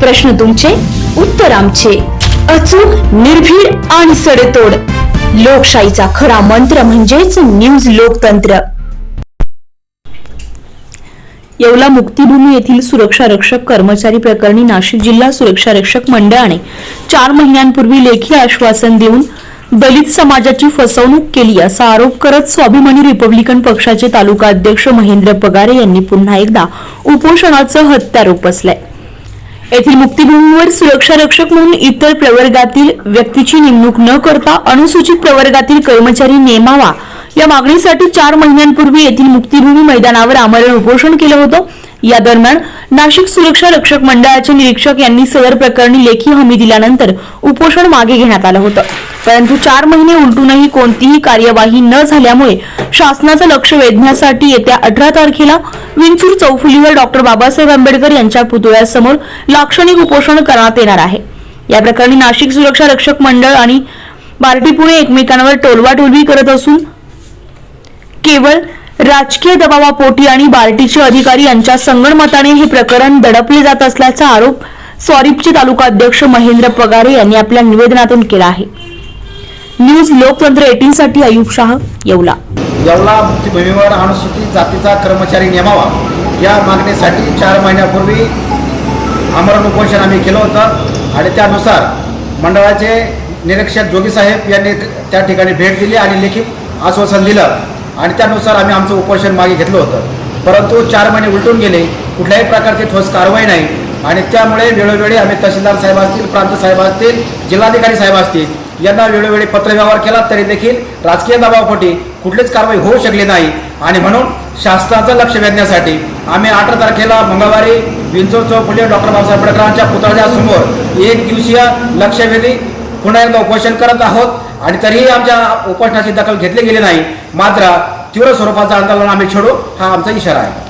प्रश्न तुमचे उत्तर आमचे. अचूक निर्भीड आणि सडेतोड. लोकशाहीचा खरा मंत्र म्हणजेच न्यूज लोकतंत्र. येवला मुक्तिभूमी येथील सुरक्षा रक्षक कर्मचारी प्रकरणी नाशिक जिल्हा सुरक्षा रक्षक मंडळाने चार महिन्यांपूर्वी लेखी आश्वासन देऊन दलित समाजाची फसवणूक केली असा आरोप करत स्वाभिमानी रिपब्लिकन पक्षाचे तालुका अध्यक्ष महेंद्र पगारे यांनी पुन्हा एकदा उपोषणाचं हत्यार उपसलंय येथील मुक्तिभूमीवर सुरक्षा रक्षक म्हणून इतर प्रवर्गातील व्यक्तीची नेमणूक न करता अनुसूचित प्रवर्गातील कर्मचारी नेमावा या मागणीसाठी चार महिन्यांपूर्वी येथील मुक्तिभूमी मैदानावर आमरण उपोषण केलं होतं. या दरम्यान नाशिक सुरक्षा रक्षक मंडळाचे निरीक्षक यांनी सदर प्रकरणी लेखी हमी दिल्यानंतर उपोषण मागे घेण्यात आलं होतं. परंतु चार महिने उलटूनही कोणतीही कार्यवाही न झाल्यामुळे शासनाचं लक्ष वेधण्यासाठी येत्या अठरा तारखेला विंचूर चौफुलीवर डॉक्टर बाबासाहेब आंबेडकर यांच्या पुतळ्यासमोर लाक्षणिक उपोषण करण्यात येणार आहे. या प्रकरणी नाशिक सुरक्षा रक्षक मंडळ आणि बार्टी पुणे एकमेकांवर टोलवाटोलवी करत असून केवळ राजकीय दबावापोटी आणि बार्टीचे अधिकारी यांच्या संगणमताने हे प्रकरण दडपले जात असल्याचा आरोप स्वरिपचे तालुका अध्यक्ष महेंद्र पगारे यांनी आपल्या निवेदनातून केला आहे. न्यूज लोकतंत्र एटीन साठी अयुब शाह येवला. येवला मुक्तीभूमीवर अनुसूचित जातीचा कर्मचारी नेमावा या मागणीसाठी चार महिन्यापूर्वी आमरण उपोषण आम्ही केलं होतं आणि त्यानुसार मंडळाचे निरीक्षक जोगीसाहेब यांनी त्या ठिकाणी भेट दिली आणि लेखी आश्वासन दिलं. आणि त्यानुसार आम्ही आमचं उपोषण मागे घेतलं होतं. परंतु चार महिने उलटून गेले. कुठल्याही प्रकारची ठोस कारवाई नाही. आणि त्यामुळे वेळोवेळी आम्ही तहसीलदार साहेब असतील प्रांत साहेब असतील जिल्हाधिकारी साहेब असतील यांना वेळोवेळी पत्रव्यवहार केला तरी देखील राजकीय दबावापोटी कुठलीच कारवाई होऊ शकली नाही. आणि म्हणून शासनाचं लक्ष वेधण्यासाठी आम्ही अठरा तारखेला मंगळवारी विंचोर चौफुले डॉक्टर बाबासाहेब आंबेडकरांच्या पुतळ्यासमोर एक दिवसीय लक्षवेधी पुन्हा एकदा उपोषण करत आहोत. आणि तरीही आमच्या उपोषणाची दखल घेतली गेली नाही. मात्र तीव्र स्वरूपाचं आंदोलन आम्ही छेडू हा आमचा इशारा आहे.